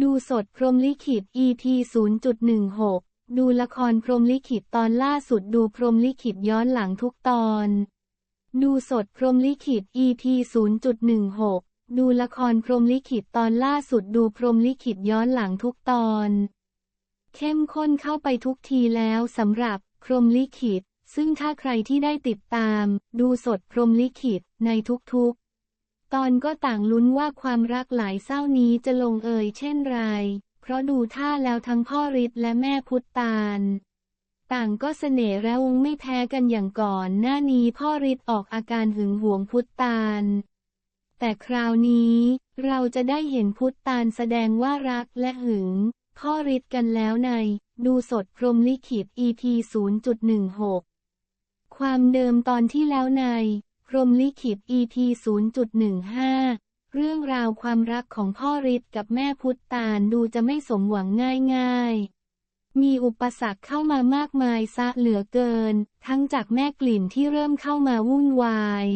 ดูสดพรมลิขิต EP 0.16 ดูละครพรมลิขิตตอนล่าสุดดูพรมลิขิตย้อนหลังทุกตอน ดูสดพรมลิขิต EP 0.16 ดูละครพรมลิขิตตอนล่าสุดดูพรมลิขิตย้อนหลังทุกตอน เข้มข้นเข้าไปทุกทีแล้วสำหรับพรมลิขิต ซึ่งถ้าใครที่ได้ติดตาม ดูสดพรมลิขิตในทุกๆ ตอนก็ต่างลุ้นว่าความรักหลายเศร้านี้จะลงเอยเช่นไร เพราะดูท่าแล้วทั้งพ่อฤทธิ์และแม่พุทธตาล ต่างก็เสน่ห์ระวงไม่แพ้กันอย่างก่อน หน้านี้พ่อฤทธิ์ออกอาการหึงหวงพุทธตาล แต่คราวนี้เราจะได้เห็นพุทธตาลแสดงว่ารักและหึง พ่อฤทธิ์กันแล้วใน ดูสดพรมลิขิต EP 0.16 ความเดิมตอนที่แล้วใน รมลิขิต EP 0.15 เรื่องราวความรักของพ่อฤทธิ์กับแม่พุทธตาลดูจะไม่สมหวังง่ายๆ มีอุปสรรคเข้ามามากมายซะเหลือเกิน ทั้งจากแม่กลิ่นที่เริ่มเข้ามาวุ่นวาย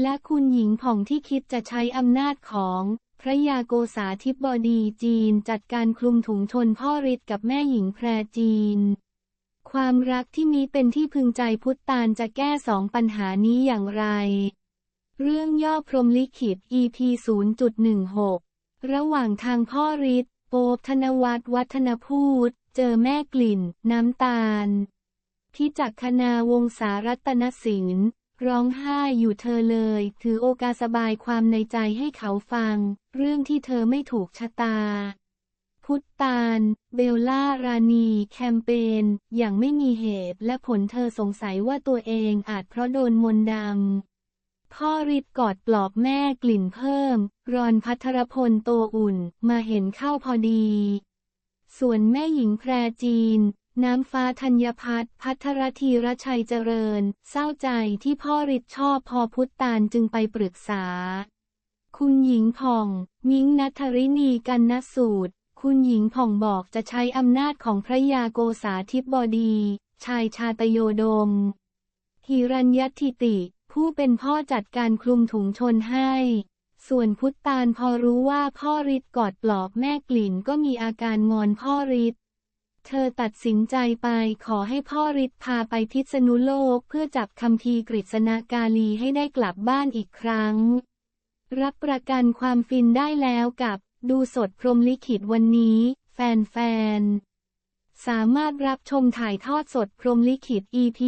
และคุณหญิงผ่องที่คิดจะใช้อำนาจของพระยาโกษาธิบดีจีนจัดการคลุมถุงชนพ่อฤทธิ์กับแม่หญิงแพรจีน ความรักที่มีเป็นที่พึงใจพุทธาลจะแก้สองปัญหานี้อย่างไร เรื่องย่อพรมลิขิต EP 0.16 ระหว่างทางพ่อฤทธิ์โป๊บธนวัฒน์วัฒนพูด เจอแม่กลิ่น น้ำตาล พิจักคณาวงศารัตนศิลป์ร้องไห้อยู่เธอเลย ถือโอกาสสบายความในใจให้เขาฟัง เรื่องที่เธอไม่ถูกชะตา พุทตาล เบลล่า รานีแคมเปญ อย่างไม่มีเหตุและผลเธอสงสัยว่าตัวเองอาจเพราะโดนมนต์ดำ พ่อริดกอดปลอบแม่กลิ่นเพิ่ม รอนพัทรพลโตอุ่น มาเห็นเข้าพอดี ส่วนแม่หญิงแพรจีน น้ำฟ้าธัญพัฒน์พัทรธีรชัยเจริญ เศร้าใจที่พ่อริดชอบพอพุทตาลจึงไปปรึกษาคุณหญิงผ่อง มิ้งนัทรินีกันนสูตร คุณหญิงผ่องบอกจะใช้อำนาจของพระยาโกษาธิบดี ชายชาตโยดมหิรัญยทิติ ผู้เป็นพ่อจัดการคลุมถุงชนให้ ส่วนพุทธตาลพอรู้ว่าพ่อฤทธิ์กอดปลอบแม่กลิ่นก็มีอาการงอนพ่อฤทธิ์เธอตัดสินใจไปขอให้พ่อฤทธิ์พาไปพิษณุโลกเพื่อจับคำพีกฤษณากาลีให้ได้กลับบ้านอีกครั้ง รับประกันความฟินได้แล้วกับ ดูสดพรมลิขิตวันนี้ แฟนๆ สามารถรับชมถ่ายทอดสดพรมลิขิต EP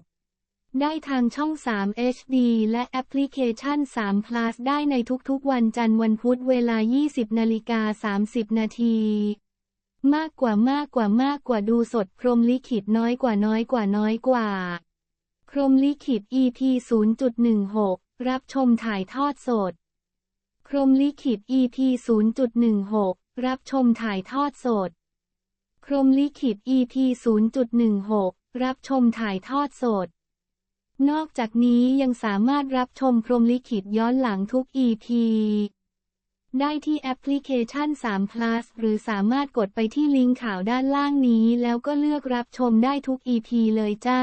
0.16 ได้ทางช่อง 3 HD และแอปพลิเคชัน 3 plus ได้ในทุกๆ วันจันทร์วันพุธเวลา 20นาฬิกา30 นาที มากกว่ามากกว่ามากกว่าดูสดพรมลิขิตน้อยกว่าน้อยกว่าน้อยกว่า พรมลิขิต EP 0.16 รับชมถ่ายทอดสด รมลิขิต EP 0.16 รับชมถ่ายทอดสด พรมลิขิต EP 0.16 รับชมถ่ายทอดสด นอกจากนี้ยังสามารถรับชมพรมลิขิตย้อนหลังทุก EP ได้ที่แอปพลิเคชัน 3 plus หรือสามารถกดไปที่ลิงก์ข่าวด้านล่างนี้ แล้วก็เลือกรับชมได้ทุก EP เลยจ้า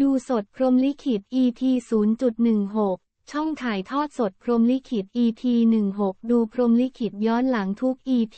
ดูสดพรมลิขิต EP 0.16 ช่องถ่ายทอดสดพรมลิขิต EP 16 ดูพรมลิขิตย้อนหลังทุก EP